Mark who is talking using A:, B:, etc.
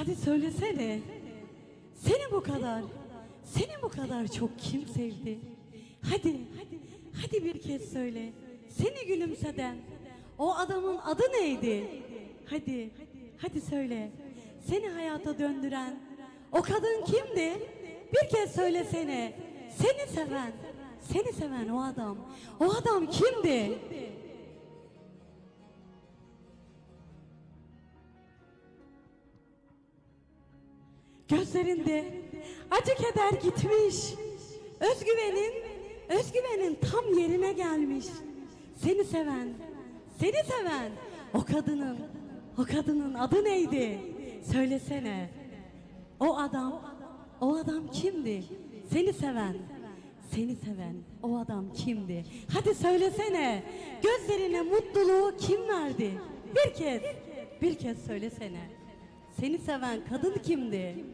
A: Hadi söylesene. Seni bu kadar, seni bu kadar çok kim sevdi? Hadi, hadi bir kez söyle. Seni gülümseden o adamın adı neydi? Hadi, hadi söyle. Seni hayata döndüren o kadın kimdi? Bir kez söylesene. Seni seven, seni seven o adam. O adam kimdi? Gözlerinde acı keder gitmiş. Özgüvenin, özgüvenin tam yerine gelmiş. Seni seven, seni seven o kadının, o kadının adı neydi? Söylesene. O adam, o adam kimdi? Seni seven, seni seven o adam kimdi? Hadi söylesene. Gözlerine mutluluğu kim verdi? Bir kez, bir kez söylesene. Seni seven kadın kimdi?